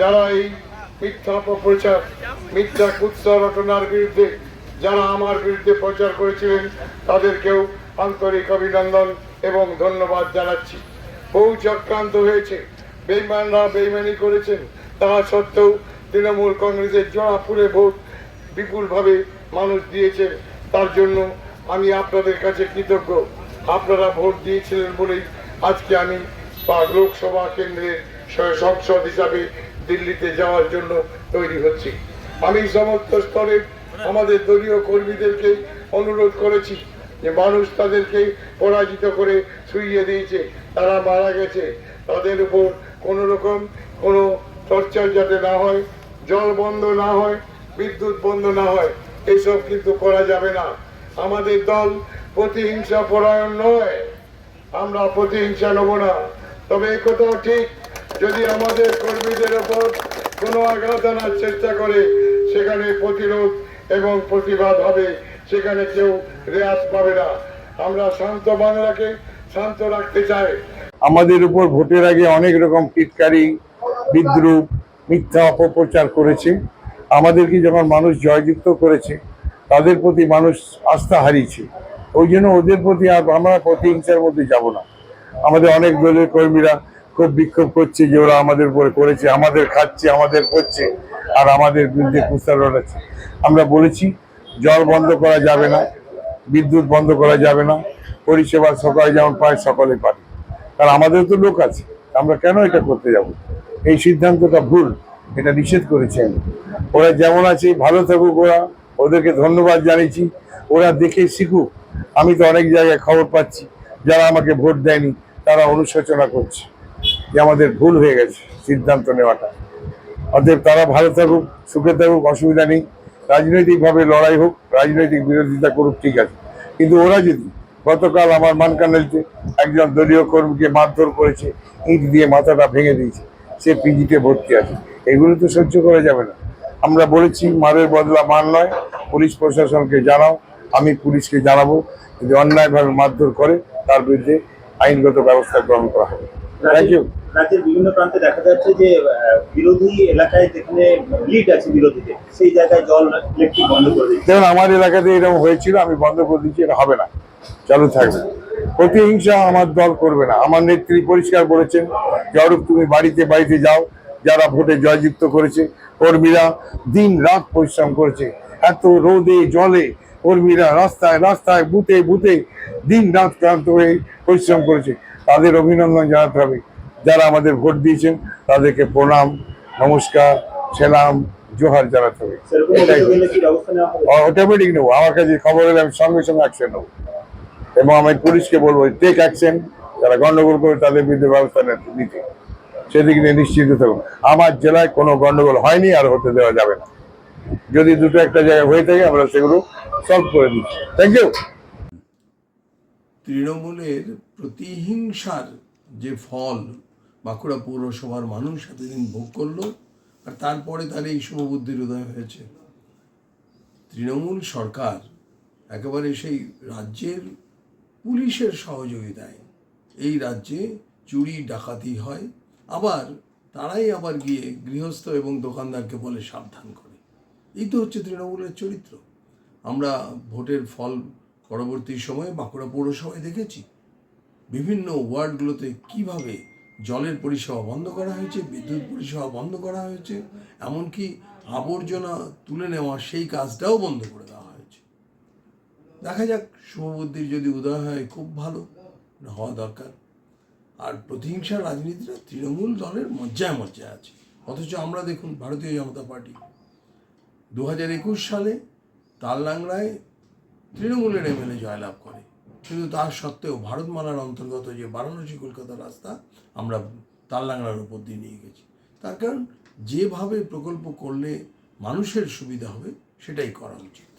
যারা এই মিথ্যা অপপ্রচার, মিথ্যা কুৎসা রটনার বিরুদ্ধে, যারা আমার বিরুদ্ধে প্রচার করেছিলেন, তাদেরকেও আন্তরিক অভিনন্দন এবং ধন্যবাদ জানাচ্ছি। বহু চক্রান্ত হয়েছে, বেইমানরা বেইমানি করেছেন, তা সত্ত্বেও তৃণমূল কংগ্রেসের জোড়াপুরে ভোট বিপুলভাবে মানুষ দিয়েছেন তার জন্য আমি আপনাদের কাছে কৃতজ্ঞ। আপনারা ভোট দিয়েছিলেন বলেই আজকে আমি বা লোকসভা কেন্দ্রের সংসদ হিসাবে দিল্লিতে যাওয়ার জন্য তৈরি হচ্ছি। আমি সমস্ত স্তরে আমাদের দলীয় কর্মীদেরকে অনুরোধ করেছি যে মানুষ তাদেরকে পরাজিত করে শুইয়ে দিয়েছে। তারা মারা গেছে। তাদের উপর কোনো রকম কোনো টর্চার যাতে না হয়, জল বন্ধ না হয়, বিদ্যুৎ বন্ধ না হয়, এসব কিন্তু করা যাবে না। আমাদের দল প্রতিহিংসা পরায়ণ নয়। আমরা প্রতিহিংসা নেব না। তবে একথাও ঠিক। যদি আমাদের কর্মীদের ওপর কোনো আঘাত আনার চেষ্টা করে, সেখানে প্রতিরোধ এবং প্রতিবাদ হবে, সেখানে কেউ রেয়াজ পাবে না। আমরা শান্ত বাংলাকে শান্ত রাখতে চাই। আমাদের উপর ভোটের আগে অনেক রকম টিটকারি, বিদ্রুপ, মিথ্যা অপপ্রচার করেছে। আমাদেরকে যখন মানুষ জয়যুক্ত করেছে, তাদের প্রতি মানুষ আস্থা হারিয়েছে। ওই জন্য ওদের প্রতি আমরা প্রতিহিংসার মধ্যে যাব না। আমাদের অনেক দলের কর্মীরা খুব বিক্ষোভ করছে যে ওরা আমাদের উপরে করেছে, আমাদের খাচ্ছে, আমাদের করছে, আর আমাদের বিরুদ্ধে কুস্তার রটাচ্ছে আমরা বলেছি, জল বন্ধ করা যাবে না, বিদ্যুৎ বন্ধ করা যাবে না, পরিষেবা সকালে যেমন পায়, সকলে পাবে। কারণ আমাদের তো লোক আছে আমরা কেন এটা করতে যাব? এই সিদ্ধান্তটা ভুল, এটা নিষেধ করেছি আমি। ওরা যেমন আছে, ভালো থাকুক ওরা, ওদেরকে ধন্যবাদ জানিয়েছি, ওরা দেখে শিখুক। আমি তো অনেক জায়গায় খবর পাচ্ছি, যারা আমাকে ভোট দেয়নি, তারা অনুশোচনা করছে। যে আমাদের ভুল হয়ে গেছে, সিদ্ধান্ত নেওয়াটা। অতএব তারা ভালো থাকুক সুখে থাকুক অসুবিধা নেই। রাজনৈতিকভাবে লড়াই হোক, রাজনৈতিক বিরোধিতা করুক, ঠিক আছে। কিন্তু ওরা যদি গতকাল আমার মানকানেলতে একজন দলীয় কর্মীকে মারধর করেছে, ইট দিয়ে মাথাটা ভেঙে দিয়েছে, সে পিজিতে ভর্তি আছে। এগুলো তো সহ্য করা যাবে না। আমরা বলেছি, মারের বদলা মান নয়। পুলিশ প্রশাসনকে জানাও, আমি পুলিশকে জানাব, যদি অন্যায়ভাবে মারধর করে, তার বিরুদ্ধে আইনগত ব্যবস্থা গ্রহণ করা হবে। থ্যাংক ইউ রাজ্যের বিভিন্ন প্রান্তে দেখা যাচ্ছে যে বিরোধী এলাকায় যেখানে লিড আছে বিরোধীদের, সেই জায়গায় জল ইলেকট্রিক বন্ধ করে দিচ্ছে যেমন আমার এলাকাতে এরকম হয়েছিল, আমি বন্ধ করে দিচ্ছি এটা হবে না। চালু থাকবে। প্রতিহিংসা আমার দল করবে না। আমার নেত্রী পরিষ্কার বলেছেন জরুর তুমি বাড়িতে বাড়িতে যাও। যারা ভোটে জয়যুক্ত করেছে, কর্মীরা দিন রাত পরিশ্রম করেছে। এত রোদে, জলে কর্মীরা রাস্তায় রাস্তায়, বুথে বুথে দিন রাত ক্লান্ত হয়ে পরিশ্রম করেছে। তাদের অভিনন্দন জানাতে হবে। যারা আমাদের ভোট দিয়েছেন তাদেরকে প্রণাম নমস্কার সেলাম জোহার জানাতে হবে। সেরকম এটাই অভিযোগ এলে কি ব্যবস্থা নেওয়া হবে? অটোমেটিক নেব। আমার কাছে খবর হলে আমি সঙ্গে সঙ্গে অ্যাকশন নেব। এবং আমি পুলিশকে বলব টেক অ্যাকশন যারা গন্ডগোল করে তাদের বিরুদ্ধে ব্যবস্থা নিতে- নিতে। সেদিক নিয়ে নিশ্চিত থাকুন। আমার জেলায় কোনো গন্ডগোল হয়নি আর হতে দেওয়া যাবে না। যদি দুটো একটা জায়গায় হয়ে থাকে আমরা সেগুলো সলভ করে দিচ্ছি। থ্যাংক ইউ তৃণমূলের প্রতিহিংসার যে ফল বাঁকুড়া পৌরসভার মানুষ এতদিন ভোগ করল আর তারপরে তার এই শুভবুদ্ধির উদয় হয়েছে। তৃণমূল সরকার একেবারে সেই রাজ্যের পুলিশের সহযোগিতায় এই রাজ্যে চুরি, ডাকাতি হয়, আবার তারাই আবার গিয়ে গৃহস্থ এবং দোকানদারকে বলে সাবধান করে। এই তো হচ্ছে তৃণমূলের চরিত্র। আমরা ভোটের ফল পরবর্তী সময়ে বাঁকুড়া পৌরসভায় দেখেছি। বিভিন্ন ওয়ার্ডগুলোতে কীভাবে জলের পরিষেবা বন্ধ করা হয়েছে, বিদ্যুৎ পরিষেবা বন্ধ করা হয়েছে, এমনকি আবর্জনা তুলে নেওয়া সেই কাজটাও বন্ধ করে দেওয়া হয়েছে। দেখা যাক শুভবুদ্ধির যদি উদয় হয়, খুব ভালো হওয়া দরকার। আর প্রতিহিংসার রাজনীতিটা তৃণমূল দলের মজ্জায় মজ্জায় আছে। অথচ আমরা দেখুন, ভারতীয় জনতা পার্টি। দু হাজার একুশ সালে তাললাংড়ায় তৃণমূলের এমএলএ জয়লাভ করে। কিন্তু তার সত্ত্বেও ভারতমালার অন্তর্গত যে বারাণসী কলকাতা রাস্তা, আমরা তাললাংড়ার উপর দিয়ে নিয়ে গেছি। তার কারণ, যেভাবে প্রকল্প করলে মানুষের সুবিধা হবে, সেটাই করা উচিত।